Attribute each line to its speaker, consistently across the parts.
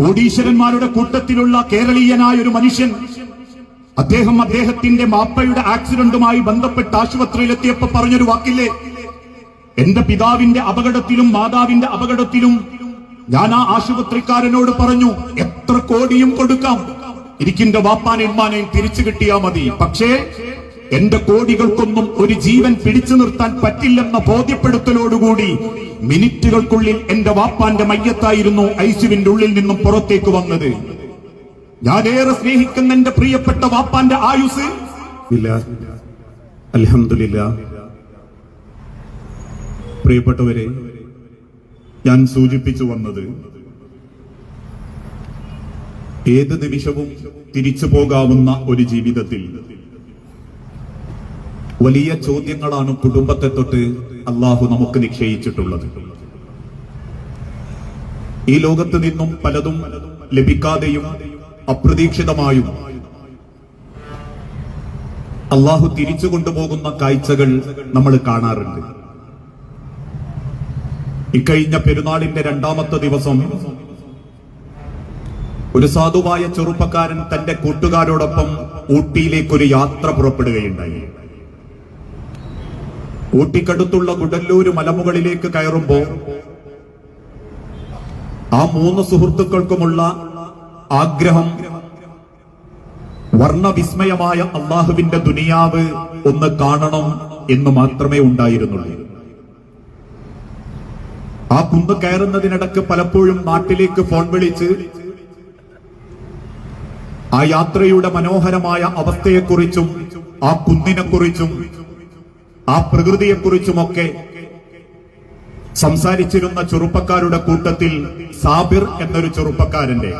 Speaker 1: കോടീശ്വരന്മാരുടെ കൂട്ടത്തിലുള്ള കേരളീയനായ ഒരു മനുഷ്യൻ അദ്ദേഹം അദ്ദേഹത്തിന്റെ മാപ്പയുടെ ആക്സിഡന്റുമായി ബന്ധപ്പെട്ട് ആശുപത്രിയിലെത്തിയപ്പോ പറഞ്ഞൊരു വാക്കില്ലേ? എന്റെ പിതാവിന്റെ അപകടത്തിലും മാതാവിന്റെ അപകടത്തിലും ഞാൻ ആ ആശുപത്രിക്കാരനോട് പറഞ്ഞു എത്ര കോടിയും കൊടുക്കാം. എനിക്കിന്റെ ഉമ്മാനെയും തിരിച്ചു കിട്ടിയാ മതി. പക്ഷേ എന്റെ കോടികൾക്കൊന്നും ഒരു ജീവൻ പിടിച്ചു നിർത്താൻ പറ്റില്ലെന്ന ബോധ്യപ്പെടുത്തലോടുകൂടി മിനിറ്റുകൾക്കുള്ളിൽ എന്റെ വാപ്പാന്റെ മയ്യത്തായിരുന്നു ഐസുവിന്റെ ഉള്ളിൽ നിന്നും പുറത്തേക്ക് വന്നത്. ഞാനേറെ സ്നേഹിക്കുന്ന എന്റെ പ്രിയപ്പെട്ട വാപ്പാന്റെ ആയുസ്
Speaker 2: അലഹമില്ല പ്രിയപ്പെട്ടവരെ ഞാൻ സൂചിപ്പിച്ചു വന്നത് ഏത് നിമിഷവും തിരിച്ചു പോകാവുന്ന ഒരു ജീവിതത്തിൽ വലിയ ചോദ്യങ്ങളാണ് കുടുംബത്തെ തൊട്ട് അള്ളാഹു നമുക്ക് നിശ്ചയിച്ചിട്ടുള്ളത്. ഈ ലോകത്ത് നിന്നും പലതും ലഭിക്കാതെയും അപ്രതീക്ഷിതമായും അള്ളാഹു തിരിച്ചു കൊണ്ടുപോകുന്ന കാഴ്ചകൾ നമ്മൾ കാണാറുണ്ട്. ഇക്കഴിഞ്ഞ പെരുന്നാളിന്റെ രണ്ടാമത്തെ ദിവസം ഒരു സാധുവായ ചെറുപ്പക്കാരൻ തന്റെ കൂട്ടുകാരോടൊപ്പം ഊട്ടിയിലേക്ക് ഒരു യാത്ര പുറപ്പെടുകയുണ്ടായി. ഊട്ടിക്കടുത്തുള്ള ഗുഡല്ലൂര് മലമുകളിലേക്ക് കയറുമ്പോ ആ മൂന്ന് സുഹൃത്തുക്കൾക്കുമുള്ള ആഗ്രഹം വർണവിസ്മയമായ അള്ളാഹുവിന്റെ ദുനിയാവ് ഒന്ന് കാണണം എന്ന് മാത്രമേ ഉണ്ടായിരുന്നുള്ളൂ. ആ കുന്ന് കയറുന്നതിനിടക്ക് പലപ്പോഴും നാട്ടിലേക്ക് ഫോൺ വിളിച്ച് ആ യാത്രയുടെ മനോഹരമായ അവസ്ഥയെക്കുറിച്ചും ആ കുന്നിനെക്കുറിച്ചും ആ പ്രകൃതിയെക്കുറിച്ചുമൊക്കെ സംസാരിച്ചിരുന്ന ചെറുപ്പക്കാരുടെ കൂട്ടത്തിൽ സാബിർ എന്നൊരു ചെറുപ്പക്കാരന്റെ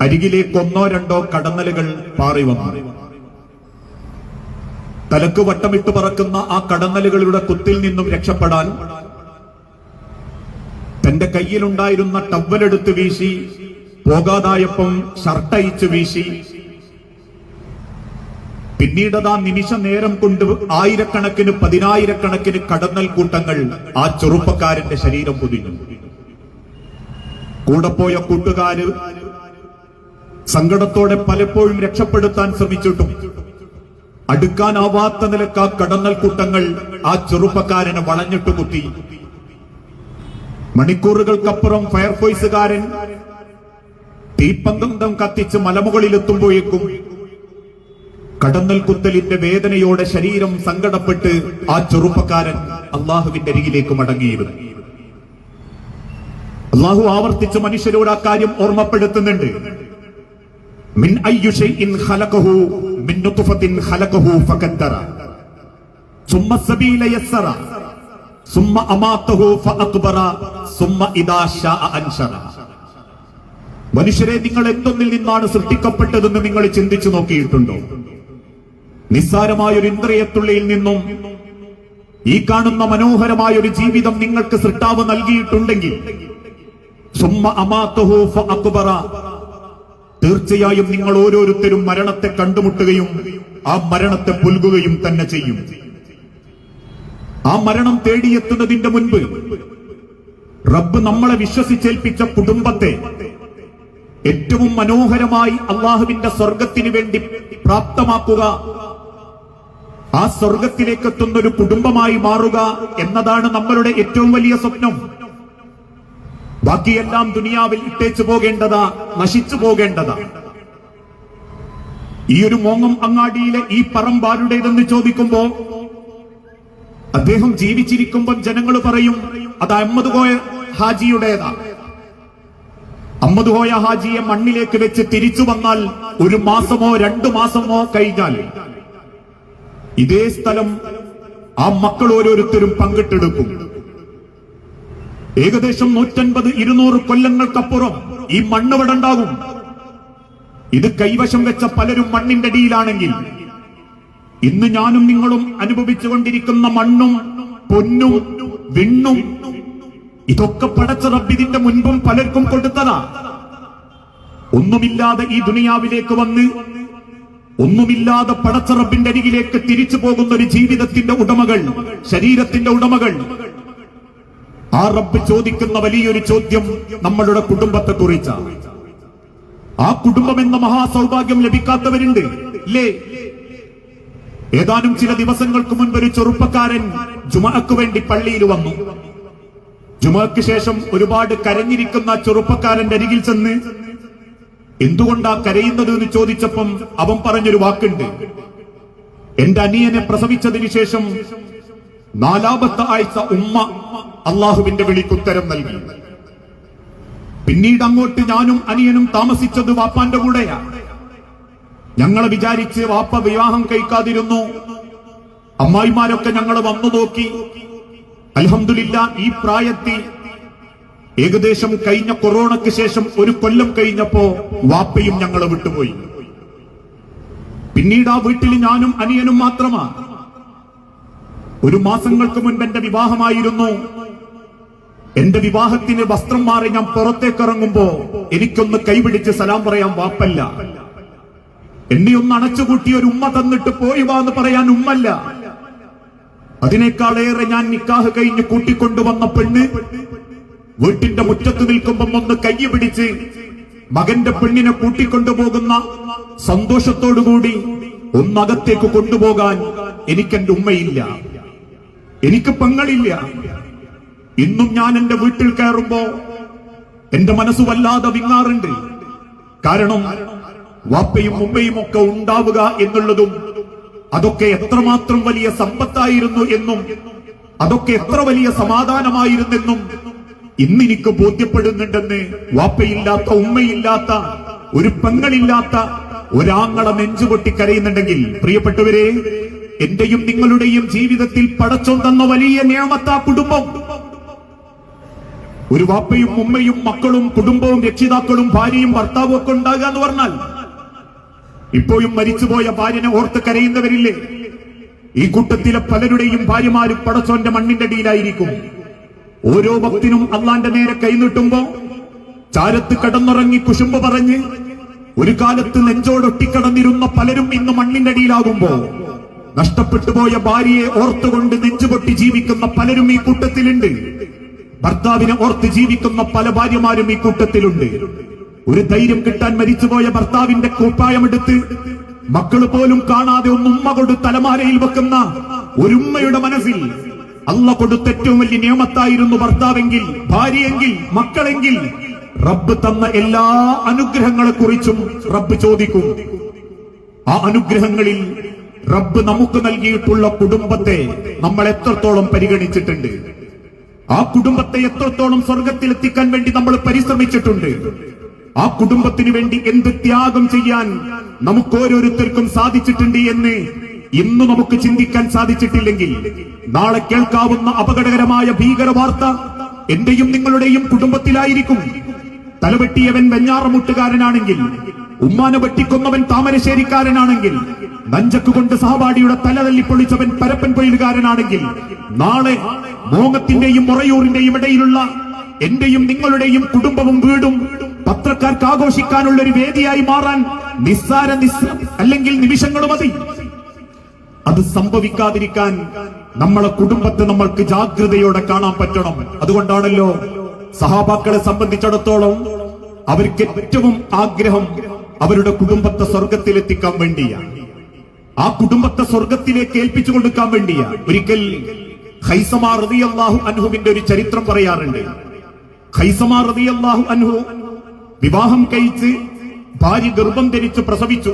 Speaker 2: അരികിലേക്ക് ഒന്നോ രണ്ടോ കടന്നലുകൾ പാറി വന്നു. തലക്ക് വട്ടമിട്ട് പറക്കുന്ന ആ കടന്നലുകളുടെ കുത്തിൽ നിന്നും രക്ഷപ്പെടാൻ തന്റെ കയ്യിലുണ്ടായിരുന്ന ടവലെടുത്ത് വീശി പോകാതായപ്പം ഷർട്ടയിച്ച് വീശി പിന്നീടതാ നിമിഷ നേരം കൊണ്ട് ആയിരക്കണക്കിന് പതിനായിരക്കണക്കിന് കടന്നൽ കൂട്ടങ്ങൾ ആ ചെറുപ്പക്കാരന്റെ ശരീരം പൊതിഞ്ഞു. കൂടെ പോയ കൂട്ടുകാര് സങ്കടത്തോടെ പലപ്പോഴും രക്ഷപ്പെടുത്താൻ ശ്രമിച്ചിട്ടും അടുക്കാനാവാത്ത നിലയ്ക്ക് ആ കടന്നൽ കൂട്ടങ്ങൾ ആ ചെറുപ്പക്കാരനെ വളഞ്ഞിട്ട് കുത്തി. മണിക്കൂറുകൾക്കപ്പുറം ഫയർഫോഴ്സുകാരൻ തീപ്പന്തം കത്തിച്ച് മലമുകളിലെത്തുമ്പോഴേക്കും കടന്നൽ കുത്തലിന്റെ വേദനയോടെ ശരീരം സങ്കടപ്പെട്ട് ആ ചെറുപ്പക്കാരൻ അള്ളാഹുവിന്റെ അരികിലേക്ക് മടങ്ങിയിരുന്നു. അള്ളാഹു ആവർത്തിച്ച് മനുഷ്യരോട് ആ കാര്യം ഓർമ്മപ്പെടുത്തുന്നുണ്ട്. മിൻ മനുഷ്യരെ നിങ്ങൾ എന്തൊന്നിൽ നിന്നാണ് സൃഷ്ടിക്കപ്പെട്ടതെന്ന് നിങ്ങൾ ചിന്തിച്ചു നോക്കിയിട്ടുണ്ടോ? നിസ്സാരമായ ഒരു ഇന്ദ്രിയത്തുള്ളിയിൽ നിന്നും ഈ കാണുന്ന മനോഹരമായ ഒരു ജീവിതം നിങ്ങൾക്ക് സൃഷ്ടാവ് നൽകിയിട്ടുണ്ടെങ്കിൽ തീർച്ചയായും നിങ്ങൾ ഓരോരുത്തരും മരണത്തെ കണ്ടുമുട്ടുകയും ആ മരണത്തെ പുൽകുകയും തന്നെ ചെയ്യും. ആ മരണം തേടിയെത്തുന്നതിന്റെ മുൻപ് റബ്ബ് നമ്മളെ വിശ്വസിച്ചേൽപ്പിച്ച കുടുംബത്തെ ഏറ്റവും മനോഹരമായി അള്ളാഹുവിന്റെ സ്വർഗത്തിന് വേണ്ടി പ്രാപ്തമാക്കുക. ആ സ്വർഗത്തിലേക്ക് എത്തുന്ന ഒരു കുടുംബമായി മാറുക എന്നതാണ് നമ്മളുടെ ഏറ്റവും വലിയ സ്വപ്നം. ബാക്കിയെല്ലാം ദുനിയാവിൽ ഇട്ടേച്ചു പോകേണ്ടതാ നശിച്ചു പോകേണ്ടതാ. ഈ ഒരു മോങ്ങം അങ്ങാടിയിലെ ഈ പറമ്പാരുടേതെന്ന് ചോദിക്കുമ്പോ അദ്ദേഹം ജീവിച്ചിരിക്കുമ്പോൾ ജനങ്ങൾ പറയും അത് അഹമ്മദ് കോയ ഹാജിയുടേതാ. അഹമ്മദ് കോയ ഹാജിയെ മണ്ണിലേക്ക് വെച്ച് തിരിച്ചു വന്നാൽ ഒരു മാസമോ രണ്ടു മാസമോ കഴിഞ്ഞാൽ ഇതേ സ്ഥലം ആ മക്കൾ ഓരോരുത്തരും പങ്കിട്ടെടുക്കും. ഏകദേശം നൂറ്റൻപത് ഇരുന്നൂറ് കൊല്ലങ്ങൾക്കപ്പുറം ഈ മണ്ണ് ഇവിടെ ഉണ്ടാകും. ഇത് കൈവശം വെച്ച പലരും മണ്ണിന്റെ അടിയിലാണെങ്കിൽ ഇന്ന് ഞാനും നിങ്ങളും അനുഭവിച്ചുകൊണ്ടിരിക്കുന്ന മണ്ണും പൊന്നും വിണ്ണും ഇതൊക്കെ പടച്ച റബ്ബിതിന്റെ മുൻപും പലർക്കും കൊടുത്തതാ. ഒന്നുമില്ലാതെ ഈ ദുനിയാവിലേക്ക് വന്ന് ഒന്നുമില്ലാതെ പടച്ചറബിന്റെ അരികിലേക്ക് തിരിച്ചു പോകുന്ന ഒരു ജീവിതത്തിന്റെ ഉടമകൾ ശരീരത്തിന്റെ ഉടമകൾ. ആ റബ്ബ് ചോദിക്കുന്ന വലിയൊരു ചോദ്യം നമ്മളുടെ കുടുംബത്തെ കുറിച്ച ആ കുടുംബം എന്ന മഹാസൗഭാഗ്യം ലഭിക്കാത്തവരുണ്ട്. ഇല്ലേ ഏതാനും ചില ദിവസങ്ങൾക്ക് മുൻപ് ഒരു ചെറുപ്പക്കാരൻ ജുമാക്ക് വേണ്ടി പള്ളിയിൽ വന്നു. ജുമാക്ക് ശേഷം ഒരുപാട് കരഞ്ഞിരിക്കുന്ന ചെറുപ്പക്കാരന്റെ അരികിൽ ചെന്ന് എന്തുകൊണ്ടാ കരയുന്നത് എന്ന് ചോദിച്ചപ്പം അവൻ പറഞ്ഞൊരു വാക്കുണ്ട്. എന്റെ അനിയനെ പ്രസവിച്ചതിന് ശേഷം നാലാമത്തെ ആഴ്ച ഉമ്മ അള്ളാഹുവിന്റെ വിളിക്കുത്തരം നൽകി. പിന്നീട് അങ്ങോട്ട് ഞാനും അനിയനും താമസിച്ചത് വാപ്പാന്റെ കൂടെയാ. ഞങ്ങളെ വിചാരിച്ച് വാപ്പ വിവാഹം കഴിക്കാതിരുന്നു. അമ്മായിമാരൊക്കെ ഞങ്ങൾ വന്നു നോക്കി. അലഹമില്ല ഈ പ്രായത്തിൽ ഏകദേശം കഴിഞ്ഞ കൊറോണയ്ക്ക് ശേഷം ഒരു കൊല്ലം കഴിഞ്ഞപ്പോ വാപ്പയും ഞങ്ങളെ വിട്ടുപോയി. പിന്നീട് ആ വീട്ടിൽ ഞാനും അനിയനും മാത്രമാണ് ഒരു മാസങ്ങൾക്ക് മുൻപ് എന്റെ വിവാഹമായിരുന്നു. എന്റെ വിവാഹത്തിന് വസ്ത്രം മാറി ഞാൻ പുറത്തേക്ക് ഇറങ്ങുമ്പോ എനിക്കൊന്ന് കൈപിടിച്ച് സലാം പറയാൻ വാപ്പല്ല. എന്നെ ഒന്ന് അണച്ചുകൂട്ടി ഒരു ഉമ്മ തന്നിട്ട് പോയി വാ എന്ന് പറയാൻ ഉമ്മല്ല. അതിനേക്കാളേറെ ഞാൻ നിക്കാഹ് കഴിഞ്ഞ് കൂട്ടിക്കൊണ്ടുവന്ന പെണ്ണ് വീട്ടിന്റെ മുറ്റത്ത് നിൽക്കുമ്പം ഒന്ന് കൈ പിടിച്ച് മകന്റെ പെണ്ണിനെ കൂട്ടിക്കൊണ്ടുപോകുന്ന സന്തോഷത്തോടുകൂടി ഒന്നകത്തേക്ക് കൊണ്ടുപോകാൻ എനിക്കെന്റെ ഉമ്മയില്ല. എനിക്ക് പെങ്ങളില്ല. ഇന്നും ഞാൻ എന്റെ വീട്ടിൽ കയറുമ്പോ എന്റെ മനസ്സ് വല്ലാതെ വിങ്ങാറുണ്ട്. കാരണം വാപ്പയും ഉമ്മയും ഒക്കെ ഉണ്ടാവുക എന്നുള്ളതും അതൊക്കെ എത്രമാത്രം വലിയ സമ്പത്തായിരുന്നു എന്നും അതൊക്കെ എത്ര വലിയ സമാധാനമായിരുന്നെന്നും ഇന്ന് എനിക്ക് ബോധ്യപ്പെടുന്നുണ്ടെന്ന് വാപ്പയില്ലാത്ത ഉമ്മയില്ലാത്ത ഒരു പെങ്ങളില്ലാത്ത ഒരാങ്ങളെ നെഞ്ചുപൊട്ടി കരയുന്നുണ്ടെങ്കിൽ പ്രിയപ്പെട്ടവരെ എന്റെയും നിങ്ങളുടെയും ജീവിതത്തിൽ പടച്ചോ തന്ന വലിയ നിയമത്ത കുടുംബം. ഒരു വാപ്പയും ഉമ്മയും മക്കളും കുടുംബവും രക്ഷിതാക്കളും ഭാര്യയും ഭർത്താവും ഒക്കെ ഉണ്ടാകുക എന്ന് പറഞ്ഞാൽ ഇപ്പോഴും മരിച്ചുപോയ ഭാര്യനെ ഓർത്ത് കരയുന്നവരില്ലേ? ഈ കൂട്ടത്തിലെ പലരുടെയും ഭാര്യമാരും പടച്ചോന്റെ മണ്ണിന്റെ അടിയിലായിരിക്കും. ഓരോ ഭക്തിനും അള്ളാന്റെ നേരെ കൈനീട്ടുമ്പോ ചാരത്ത് കടന്നുറങ്ങി കുശുമ്പ് പറഞ്ഞ് ഒരു കാലത്ത് നെഞ്ചോടൊട്ടിക്കടന്നിരുന്ന പലരും ഇന്ന് മണ്ണിന്റെ അടിയിലാകുമ്പോ നഷ്ടപ്പെട്ടു പോയ ഭാര്യയെ ഓർത്തുകൊണ്ട് നെഞ്ചുപൊട്ടി ജീവിക്കുന്ന പലരും ഈ കൂട്ടത്തിലുണ്ട്. ഭർത്താവിനെ ഓർത്ത് ജീവിക്കുന്ന പല ഭാര്യമാരും ഈ കൂട്ടത്തിലുണ്ട്. ഒരു ധൈര്യം കിട്ടാൻ മരിച്ചുപോയ ഭർത്താവിന്റെ കൂപ്പായമെടുത്ത് മക്കൾ പോലും കാണാതെ ഒന്നുമ്മ കൊണ്ട് തലമാരയിൽ വെക്കുന്ന ഒരുമ്മയുടെ മനസ്സിൽ അല്ല കൊടുത്ത ഏറ്റവും വലിയ നിയമത്തായിരുന്നു ഭർത്താവെങ്കിൽ ഭാര്യയെങ്കിൽ മക്കളെങ്കിൽ. റബ്ബ് തന്ന എല്ലാ അനുഗ്രഹങ്ങളെ കുറിച്ചും റബ്ബ് ചോദിക്കും. ആ അനുഗ്രഹങ്ങളിൽ റബ്ബ് നമുക്ക് നൽകിയിട്ടുള്ള കുടുംബത്തെ നമ്മൾ എത്രത്തോളം പരിഗണിച്ചിട്ടുണ്ട്? ആ കുടുംബത്തെ എത്രത്തോളം സ്വർഗത്തിൽ എത്തിക്കാൻ വേണ്ടി നമ്മൾ പരിശ്രമിച്ചിട്ടുണ്ട്? ആ കുടുംബത്തിന് വേണ്ടി എന്ത് ത്യാഗം ചെയ്യാൻ നമുക്ക് ഓരോരുത്തർക്കും സാധിച്ചിട്ടുണ്ട് എന്ന് ഇന്ന് നമുക്ക് ചിന്തിക്കാൻ സാധിച്ചിട്ടില്ലെങ്കിൽ നാളെ കേൾക്കാവുന്ന അപകടകരമായ ഭീകര വാർത്ത എന്റെയും നിങ്ങളുടെയും കുടുംബത്തിലായിരിക്കും. തലവെട്ടിയവൻ വെഞ്ഞാറമുട്ടുകാരനാണെങ്കിൽ ഉമ്മാനെ വെട്ടിക്കൊന്നവൻ താമരശ്ശേരിക്കാരനാണെങ്കിൽ നഞ്ചക്കുകൊണ്ട് സഹപാഠിയുടെ തല തല്ലിപ്പൊളിച്ചവൻ പരപ്പൻ പൊയിലുകാരനാണെങ്കിൽ നാളെ മോങ്ങത്തിന്റെയും മുറയൂറിന്റെയും ഇടയിലുള്ള എന്റെയും നിങ്ങളുടെയും കുടുംബവും വീടും പത്രക്കാർക്ക് ആഘോഷിക്കാനുള്ള ഒരു വേദിയായി മാറാൻ നിസ്സാര നിസ് അല്ലെങ്കിൽ നിമിഷങ്ങൾ മതി. അത് സംഭവിക്കാതിരിക്കാൻ നമ്മളെ കുടുംബത്തെ നമ്മൾക്ക് ജാഗ്രതയോടെ കാണാൻ പറ്റണം. അതുകൊണ്ടാണല്ലോ സഹാബാക്കളെ സംബന്ധിച്ചിടത്തോളം അവർക്ക് ഏറ്റവും ആഗ്രഹം അവരുടെ കുടുംബത്തെ സ്വർഗത്തിലെത്തിക്കാൻ വേണ്ടിയാണ്. ആ കുടുംബത്തെ സ്വർഗത്തിലേക്ക് ഏൽപ്പിച്ചു കൊടുക്കാൻ വേണ്ടിയാണ് ഒരിക്കൽ ഖൈസമാ അൻഹുവിന്റെ ഒരു ചരിത്രം പറയാറുണ്ട്. ഖൈസമാ അൻഹു വിവാഹം കഴിച്ച് ഭാര്യ ഗർഭം ധരിച്ച് പ്രസവിച്ചു.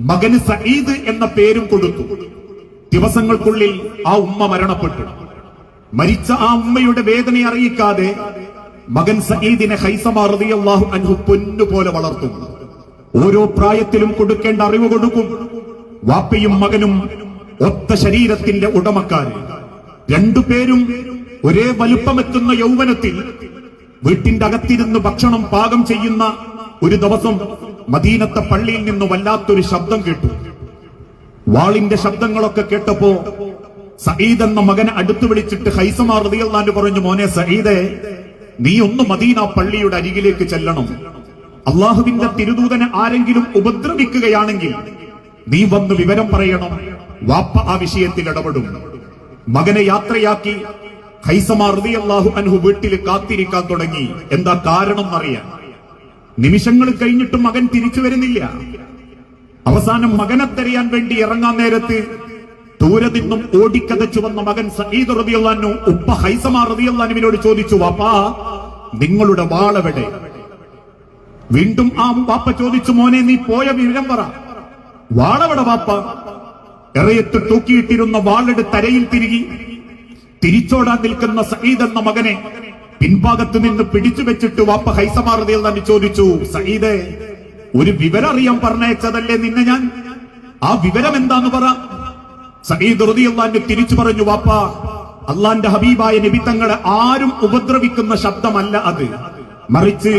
Speaker 2: മകന് സഈദ് എന്ന പേരും കൊടുത്തു. ദിവസങ്ങൾക്കുള്ളിൽ ആ ഉമ്മ മരണപ്പെട്ടു. മരിച്ച ആ ഉമ്മയുടെ വേദന അറിയിക്കാതെ മകൻ സഈദിനെ ഹൈസമാറിയാഹു അൻഹു പൊന്നുപോലെ വളർത്തു. ഓരോ പ്രായത്തിലും കൊടുക്കേണ്ട അറിവ് കൊടുക്കും. വാപ്പയും മകനും ഒത്ത ശരീരത്തിന്റെ ഉടമക്കാർ രണ്ടു പേരും ഒരേ വലുപ്പമെത്തുന്ന യൗവനത്തിൽ വീട്ടിന്റെ അകത്തിരുന്ന് ഭക്ഷണം പാകം ചെയ്യുന്ന ഒരു ദിവസം മദീനത്തെ പള്ളിയിൽ നിന്ന് വല്ലാത്തൊരു ശബ്ദം കേട്ടു. വാളിന്റെ ശബ്ദങ്ങളൊക്കെ കേട്ടപ്പോ സഈദ് എന്ന മകനെ അടുത്തു വിളിച്ചിട്ട് ഹൈസമാർ റളിയല്ലാഹു പറഞ്ഞു മോനെ സഈദെ നീ ഒന്ന് മദീന പള്ളിയുടെ അരികിലേക്ക് ചെല്ലണം. അള്ളാഹുവിന്റെ തിരുദൂതനെ ആരെങ്കിലും ഉപദ്രവിക്കുകയാണെങ്കിൽ നീ വന്ന് വിവരം പറയണം. വാപ്പ ആ വിഷയത്തിൽ ഇടപെടും. മകനെ യാത്രയാക്കി ഹൈസമാർ റതിയല്ലാഹു അൻഹു വീട്ടിൽ കാത്തിരിക്കാൻ തുടങ്ങി. എന്താ കാരണം എന്നറിയാൻ നിമിഷങ്ങൾ കഴിഞ്ഞിട്ടും മകൻ തിരിച്ചു വരുന്നില്ല. അവസാനം മകനെ തെരയാൻ വേണ്ടി ഇറങ്ങാൻ നേരത്ത് ദൂരെ നിന്നും ഓടിക്കതച്ചു വന്ന മകൻ സഈദ് റളിയല്ലാഹു ഉപ്പ ഹൈസമ റളിയല്ലാഹുവിനോട് ചോദിച്ചു വാപ്പാ നിങ്ങളുടെ വാളെവിടെ വീണ്ടും ആ വാപ്പ ചോദിച്ചു മോനെ നീ പോയ വിവരം പറ. വാളവിടെ വാപ്പ? എറയത്ത് തൂക്കിയിട്ടിരുന്ന വാളെടുത്ത് തരയിൽ തിരികി. തിരിച്ചോടാൻ നിൽക്കുന്ന സഹീദ് എന്ന മകനെ പിൻഭാഗത്ത് നിന്ന് പിടിച്ചു വെച്ചിട്ട് വാപ്പ ഹൈസമാറുതയിൽ തന്നെ ചോദിച്ചു സയ്യിദേ ഒരു വിവരം അറിയാൻ പറഞ്ഞയച്ചതല്ലേ നിന്നെ ഞാൻ? ആ വിവരം എന്താന്ന് പറ. സയ്യിദ് റളിയല്ലാഹു തിരിച്ചു പറഞ്ഞു വാപ്പ അള്ളാന്റെ ഹബീബായ നിമിത്തങ്ങളെ ആരും ഉപദ്രവിക്കുന്ന ശബ്ദമല്ല അത്. മറിച്ച്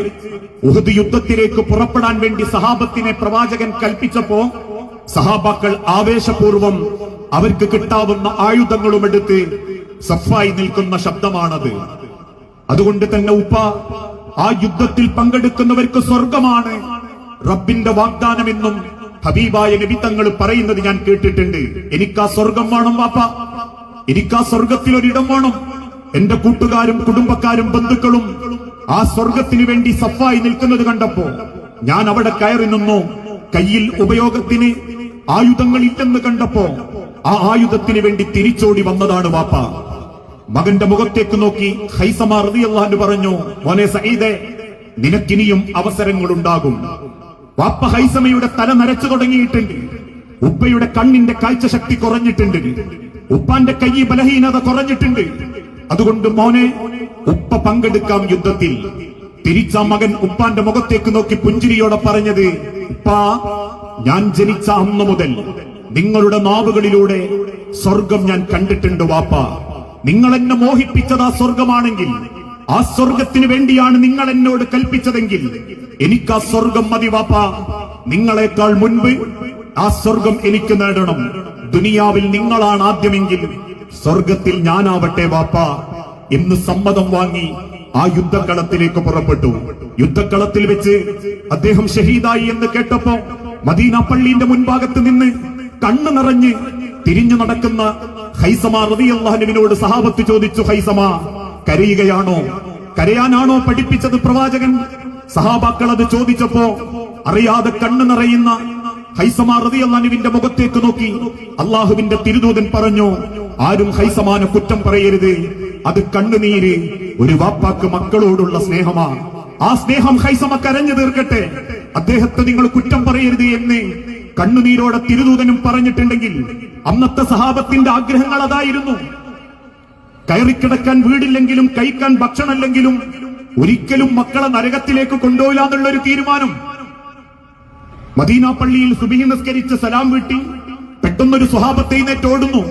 Speaker 2: ഉഹദ് യുദ്ധത്തിലേക്ക് പുറപ്പെടാൻ വേണ്ടി സഹാബത്തിനെ പ്രവാചകൻ കൽപ്പിച്ചപ്പോ സഹാബാക്കൾ ആവേശപൂർവം അവർക്ക് കിട്ടാവുന്ന ആയുധങ്ങളും എടുത്ത് സഫായി നിൽക്കുന്ന ശബ്ദമാണത്. അതുകൊണ്ട് തന്നെ ഉപ്പ ആ യുദ്ധത്തിൽ പങ്കെടുക്കുന്നവർക്ക് സ്വർഗമാണ്. റബ്ബിന്റെ വാഗ്ദാനം എന്നും ഹബീബായ നബി തങ്ങൾ പറയുന്നത് ഞാൻ കേട്ടിട്ടുണ്ട്. എനിക്ക് ആ സ്വർഗം വേണം വാപ്പ. എനിക്ക് ആ സ്വർഗത്തിൽ ഒരിടം വേണം. എന്റെ കൂട്ടുകാരും കുടുംബക്കാരും ബന്ധുക്കളും ആ സ്വർഗത്തിനു വേണ്ടി സഫായി നിൽക്കുന്നത് കണ്ടപ്പോ ഞാൻ അവിടെ കയറി നിന്നു. കയ്യിൽ ഉപയോഗത്തിന് ആയുധങ്ങൾ ഇല്ലെന്ന് കണ്ടപ്പോ ആ ആയുധത്തിന് വേണ്ടി തിരിച്ചോടി വന്നതാണ് വാപ്പ. മകന്റെ മുഖത്തേക്ക് നോക്കി ഹൈസമ റളിയല്ലാഹു പറഞ്ഞു മോനെ സഈദെ നിനക്കിനിയും അവസരങ്ങളുണ്ടാകും. വാപ്പ ഹൈസമയുടെ തല നരച്ചു തുടങ്ങിയിട്ടുണ്ട്. ഉപ്പയുടെ കണ്ണിന്റെ കാഴ്ച ശക്തി കുറഞ്ഞിട്ടുണ്ട്. ഉപ്പാന്റെ കൈ ബലഹീനത കുറഞ്ഞിട്ടുണ്ട്. അതുകൊണ്ട് മോനെ ഉപ്പ പങ്കെടുക്കാം യുദ്ധത്തിൽ. തിരിച്ച മകൻ ഉപ്പാന്റെ മുഖത്തേക്ക് നോക്കി പുഞ്ചിരിയോടെ പറഞ്ഞത് ഉപ്പാ ഞാൻ ജനിച്ച അന്ന് മുതൽ നിങ്ങളുടെ നാവുകളിലൂടെ സ്വർഗം ഞാൻ കണ്ടിട്ടുണ്ട് വാപ്പ. നിങ്ങൾ എന്നെ മോഹിപ്പിച്ചത് ആ സ്വർഗമാണെങ്കിൽ ആ സ്വർഗത്തിന് വേണ്ടിയാണ് നിങ്ങൾ എന്നോട് കൽപ്പിച്ചതെങ്കിൽ എനിക്ക് ആ സ്വർഗം മതി വാപ്പ. നിങ്ങളെക്കാൾ മുൻപ് ആ സ്വർഗം എനിക്ക് നേടണം. ദുനിയാവിൽ നിങ്ങളാണ് ആദ്യമെങ്കിൽ സ്വർഗത്തിൽ ഞാനാവട്ടെ വാപ്പ എന്ന് സമ്മതം വാങ്ങി ആ യുദ്ധക്കളത്തിലേക്ക് പുറപ്പെട്ടു. യുദ്ധക്കളത്തിൽ വെച്ച് അദ്ദേഹം ഷഹീദായി എന്ന് കേട്ടപ്പോ മദീന പള്ളിന്റെ മുൻഭാഗത്ത് നിന്ന് കണ്ണു നിറഞ്ഞ് തിരിഞ്ഞു നടക്കുന്ന ഹൈസമ സഹാബത്ത് ചോദിച്ചു ഹൈസമ കരയുകയാണോ? കരയാനാണോ പഠിപ്പിച്ചത് പ്രവാചകൻ? സഹാബാക്കൾ അത് ചോദിച്ചപ്പോ അറിയാതെ കണ്ണു നിറയുന്ന ഹൈസമ റതിയല്ലാനുവിന്റെ മുഖത്തേക്ക് നോക്കി. അള്ളാഹുവിന്റെ തിരുദൂതൻ പറഞ്ഞു ആരും ഹൈസമാനെ കുറ്റം പറയരുത്. അത് കണ്ണുനീര് ഒരു വാപ്പാക്ക് മക്കളോടുള്ള സ്നേഹമാണ് ആ സ്നേഹം ഹൈസമ കരഞ്ഞു തീർക്കട്ടെ. അദ്ദേഹത്തെ നിങ്ങൾ കുറ്റം പറയരുത് എന്ന് കണ്ണുനീരോടെ തിരുദൂതനും പറഞ്ഞിട്ടുണ്ടെങ്കിൽ അന്നത്തെ സഹാബത്തിന്റെ ആഗ്രഹങ്ങൾ അതായിരുന്നു. കയറിക്കിടക്കാൻ വീടില്ലെങ്കിലും കഴിക്കാൻ ഭക്ഷണമല്ലെങ്കിലും ഒരിക്കലും മക്കളെ നരകത്തിലേക്ക് കൊണ്ടുപോയില്ല എന്നുള്ള ഒരു തീരുമാനം. മദീന പള്ളിയിൽ സുബിഹി നിസ്കരിച്ച് സലാം വീട്ടി പെട്ടെന്നൊരു സ്വഹാബത്തെ ഓടുന്നു.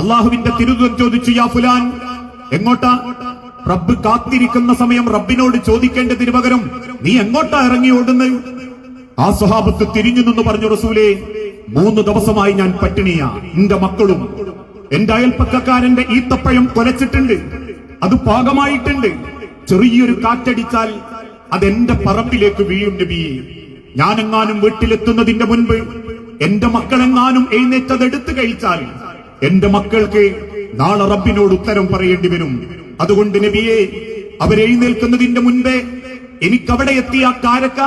Speaker 2: അള്ളാഹുവിന്റെ തിരുദൂതൻ ചോദിച്ചു യാ ഫുലാൻ എങ്ങോട്ടാ? റബ്ബ് കാത്തിരിക്കുന്ന സമയം റബ്ബിനോട് ചോദിക്കേണ്ടതിന് പകരം നീ എങ്ങോട്ടാ ഇറങ്ങി ഓടുന്നത്? ആ സ്വഹാബത്ത് തിരിഞ്ഞു നിന്ന് പറഞ്ഞു റസൂലേ മൂന്ന് ദിവസമായി ഞാൻ പട്ടിണിയാ. എന്റെ മക്കളും എന്റെ അയൽപ്പക്കാരന്റെ ഈത്തപ്പഴം കൊലച്ചിട്ടുണ്ട്. അത് പാകമായിട്ടുണ്ട്. ചെറിയൊരു കാറ്റടിച്ചാൽ അതെന്റെ പറമ്പിലേക്ക് വീഴും നബിയെ. ഞാനെങ്ങാനും വീട്ടിലെത്തുന്നതിന്റെ മുൻപ് എന്റെ മക്കളെങ്ങാനും എഴുന്നേറ്റത് എടുത്തു കഴിച്ചാൽ എന്റെ മക്കൾക്ക് നാളെ റബ്ബിനോട് ഉത്തരം പറയേണ്ടി വരും. അതുകൊണ്ട് നബിയെ അവരെഴുന്നേൽക്കുന്നതിന്റെ മുൻപേ എനിക്കവിടെ എത്തിയ കാരക്ക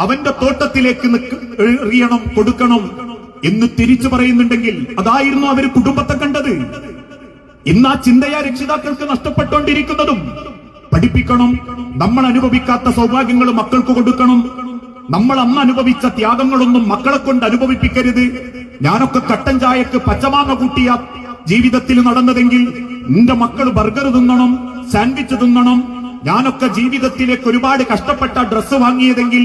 Speaker 2: അവന്റെ തോട്ടത്തിലേക്ക് എറിയണം കൊടുക്കണം എന്ന് തിരിച്ചു പറയുന്നുണ്ടെങ്കിൽ അതായിരുന്നു അവർ കുടുംബത്തെ കണ്ടത്. ഇന്ന് ആ ചിന്തയാ രക്ഷിതാക്കൾക്ക് നഷ്ടപ്പെട്ടുകൊണ്ടിരിക്കുന്നതും പഠിപ്പിക്കണം നമ്മൾ അനുഭവിക്കാത്ത സൗഭാഗ്യങ്ങൾ മക്കൾക്ക് കൊടുക്കണം. നമ്മൾ അന്ന് അനുഭവിച്ച ത്യാഗങ്ങളൊന്നും മക്കളെ കൊണ്ട് അനുഭവിപ്പിക്കരുത്. ഞാനൊക്കെ കട്ടൻ ചായക്ക് പച്ചമാങ്ങ കൂട്ടിയ ജീവിതത്തിൽ നടന്നതെങ്കിൽ നിന്റെ മക്കൾ ബർഗർ തിന്നണം സാൻഡ്വിച്ച് തിന്നണം. ഞാനൊക്കെ ജീവിതത്തിലേക്ക് ഒരുപാട് കഷ്ടപ്പെട്ട ഡ്രസ്സ് വാങ്ങിയതെങ്കിൽ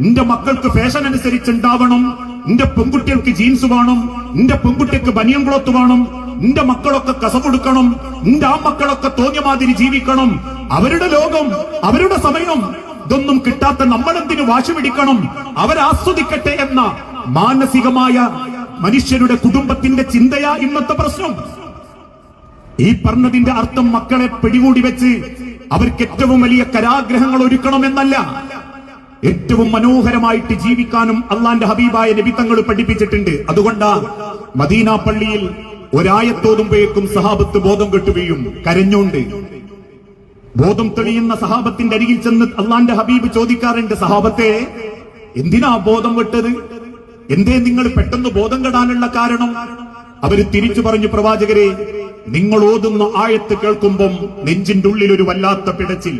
Speaker 2: നിന്റെ മക്കൾക്ക് ഫാഷൻ അനുസരിച്ച് ഉണ്ടാവണം നിന്റെ പെൺകുട്ടികൾക്ക് ജീൻസ് വേണം. നിന്റെ പെൺകുട്ടിക്ക് ബനിയൻ ക്ലോത്ത് വേണം. നിന്റെ മക്കളൊക്കെ കസകൊടുക്കണം നിന്റെ ആ മക്കളൊക്കെ തോന്നിയ മാതിരി ജീവിക്കണം. അവരുടെ ലോകം അവരുടെ സമയം ഇതൊന്നും കിട്ടാത്ത നമ്മളെന്തിന് വാശി പിടിക്കണം? അവരാസ്വദിക്കട്ടെ എന്ന മാനസികമായ മനുഷ്യരുടെ കുടുംബത്തിന്റെ ചിന്തയാ ഇന്നത്തെ പ്രശ്നം. ഈ പറഞ്ഞതിന്റെ അർത്ഥം മക്കളെ പിടികൂടി വെച്ച് അവർക്ക് ഏറ്റവും വലിയ കരാഗ്രഹങ്ങൾ ഒരുക്കണമെന്നല്ല. ഏറ്റവും മനോഹരമായിട്ട് ജീവിക്കാനും അള്ളാന്റെ ഹബീബായ നിബിത്തങ്ങൾ പഠിപ്പിച്ചിട്ടുണ്ട്. അതുകൊണ്ടാ മദീന പള്ളിയിൽ ഒരായത്തോതുമ്പോഴേക്കും സഹാബത്ത് ബോധം കെട്ടുകയും കരഞ്ഞോണ്ട്. ബോധം തെളിയുന്ന സഹാബത്തിന്റെ അരികിൽ ചെന്ന് അള്ളാന്റെ ഹബീബ് ചോദിക്കാറുണ്ട് സഹാബത്തെ എന്തിനാ ബോധം വിട്ടത്? എന്തേ നിങ്ങൾ പെട്ടെന്ന് ബോധം കെടാനുള്ള കാരണം? അവർ തിരിച്ചു പറഞ്ഞു പ്രവാചകരെ നിങ്ങൾ ഓതുന്ന ആയത്ത് കേൾക്കുമ്പം നെഞ്ചിന്റെ ഉള്ളിൽ ഒരു വല്ലാത്ത പിടച്ചിൽ.